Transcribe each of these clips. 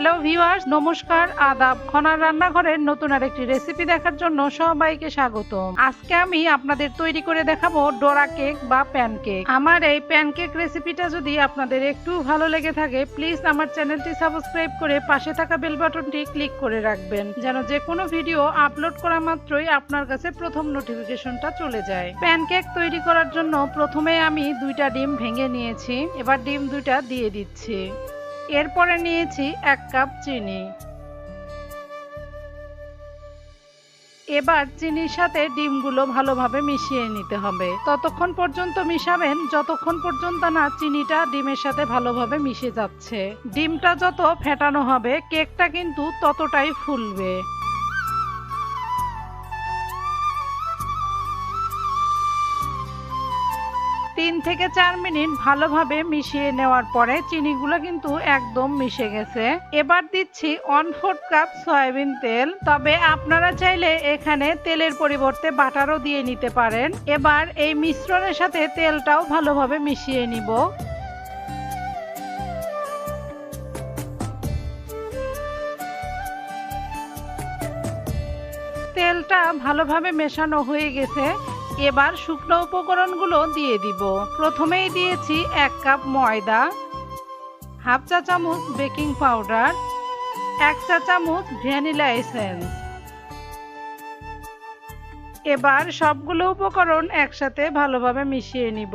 Hello viewers নমস্কার, আদাব। খনার রান্নাঘরের নতুন আরেকটি রেসিপি দেখার জন্য সবাইকে স্বাগত আজকে আমি আপনাদের তৈরি করে দেখাবো ডোরা কেক বা প্যানকেক আমার এই প্যানকেক রেসিপিটা যদি আপনাদের একটু ভালো লেগে থাকে প্লিজ আমার চ্যানেলটি সাবস্ক্রাইব করে পাশে থাকা বেল বাটনটি ক্লিক করে রাখবেন, যেন যে কোনো ভিডিও আপলোড করা মাত্রই আপনার কাছে প্রথম নোটিফিকেশনটা চলে যায়। প্যানকেক তৈরি করার জন্য প্রথমে আমি দুইটা ডিম ভেঙে নিয়েছি, এবার ডিম দুইটা দিয়ে দিচ্ছি। এরপরে নিয়েছি এক কাপ চিনি। এবার চিনির সাথে ডিমগুলো ভালোভাবে মিশিয়ে নিতে হবে। ততক্ষণ পর্যন্ত মিশাবেন, যতক্ষণ পর্যন্ত না চিনিটা ডিমের সাথে ভালোভাবে মিশে যাচ্ছে। ডিমটা যত ফেটানো হবে, কেকটা কিন্তু ততটাই ফুলবে। তিন থেকে চার মিনিট ভালোভাবে মিশিয়ে নেওয়ার পরে চিনিগুলো কিন্তু একদম মিশে গেছে। এবার দিচ্ছি ওয়ান ফোর্থ কাপ সয়াবিন তেল। তবে আপনারা চাইলে এখানে তেলের পরিবর্তে বাটারও দিয়ে নিতে পারেন। এবার এই মিশ্রণের সাথে তেলটাও ভালোভাবে মিশিয়ে নিব। তেলটা ভালোভাবে মেশানো হয়ে গেছে। এবার শুকনো উপকরণগুলো দিয়ে দিব। প্রথমেই দিয়েছি এক কাপ ময়দা, হাফ চা চামচ বেকিং পাউডার, এক চা চামচ ভ্যানিলা এসেন্স। এবার সবগুলো উপকরণ একসাথে ভালোভাবে মিশিয়ে নিব।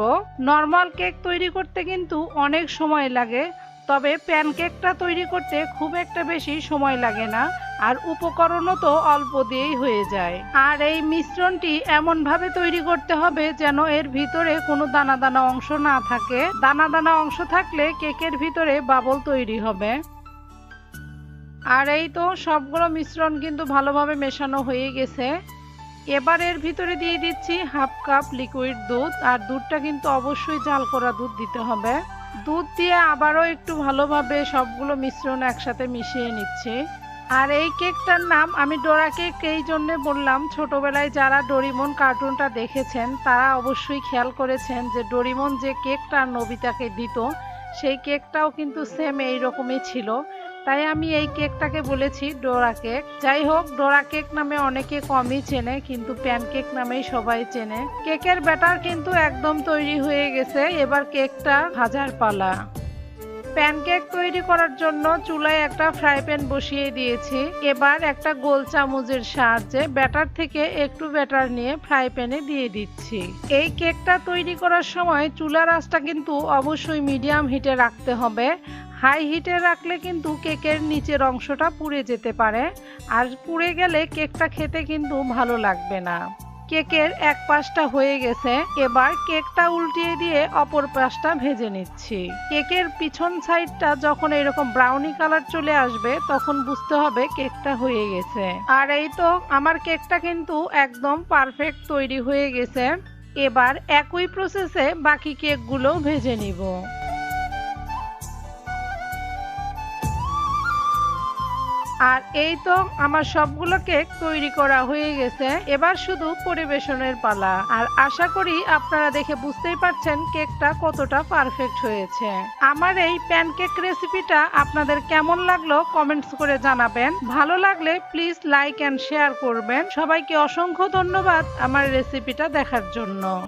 নর্মাল কেক তৈরি করতে কিন্তু অনেক সময় লাগে, তবে প্যানকেকটা তৈরি করতে খুব একটা বেশি সময় লাগে না। আর উপকরণও তো অল্প দিয়েই হয়ে যায়। আর এই মিশ্রণটি এমন ভাবে তৈরি করতে হবে যেন এর ভিতরে কোনো দানা দানা অংশ না থাকে। দানা দানা অংশ থাকলে কেকের ভিতরে বাবল তৈরি হবে। আর এই তো সবগুলো মিশ্রণ কিন্তু ভালোভাবে মেশানো হয়ে গেছে। এবার এর ভিতরে দিয়ে দিচ্ছি হাফ কাপ লিকুইড দুধ, আর দুধটা কিন্তু অবশ্যই জাল করা দুধ দিতে হবে। দুধ দিয়ে আবারও একটু ভালোভাবে সবগুলো মিশ্রণ একসাথে মিশিয়ে নিচ্ছি। আর এই কেকটার নাম আমি ডোরা কেক এই জন্য বললাম, ছোটবেলায় যারা ডোরিমন কার্টুনটা দেখেছেন, তারা অবশ্যই খেয়াল করেছেন যে ডোরিমন যে কেকটা নবিতাকে দিত, সেই কেকটাও কিন্তু সেম এই রকমই ছিল। তাই আমি এই কেকটাকে বলেছি ডোরা কেক। যাই হোক, ডোরা কেক নামে অনেকে কমই চেনে, কিন্তু প্যানকেক নামেই সবাই চেনে। কেকের ব্যাটার কিন্তু একদম তৈরি হয়ে গেছে, এবার কেকটা ভাজার পালা। প্যানকেক তৈরি করার জন্য চুলায় একটা ফ্রাই প্যান বসিয়ে দিয়েছি। এবার একটা গোল চামচের সাহায্যে ব্যাটার থেকে একটু ব্যাটার নিয়ে ফ্রাই প্যানে দিয়ে দিচ্ছি। এই কেকটা তৈরি করার সময় চুলার আঁচটা কিন্তু অবশ্যই মিডিয়াম হিটে রাখতে হবে। হাই হিটে রাখলে কিন্তু কেকের নিচের অংশটা পুড়ে যেতে পারে। আর পুড়ে গেলে কেকটা খেতে কিন্তু ভালো লাগবে না। কেকের এক পাশটা হয়ে গেছে, এবার কেকটা উল্টিয়ে দিয়ে অপর পাশটা ভেজে নিচ্ছি। কেকের পিছন সাইডটা যখন এরকম ব্রাউনি কালার চলে আসবে, তখন বুঝতে হবে কেকটা হয়ে গেছে। আর এই তো আমার কেকটা কিন্তু একদম পারফেক্ট তৈরি হয়ে গেছে। এবার একই প্রসেসে বাকি কেকগুলো ভেজে নিব। আর এই তো আমার সবগুলো কেক তৈরি করা হয়ে গেছে। এবার শুধু পরিবেশনের পালা। আর আশা করি আপনারা দেখে বুঝতেই পারছেন কেকটা কতটা পারফেক্ট হয়েছে। আমার এই প্যানকেক রেসিপিটা আপনাদের কেমন লাগল কমেন্টস করে জানাবেন। ভালো লাগলে প্লিজ লাইক অ্যান্ড শেয়ার করবেন। সবাইকে অসংখ্য ধন্যবাদ আমার রেসিপিটা দেখার জন্য।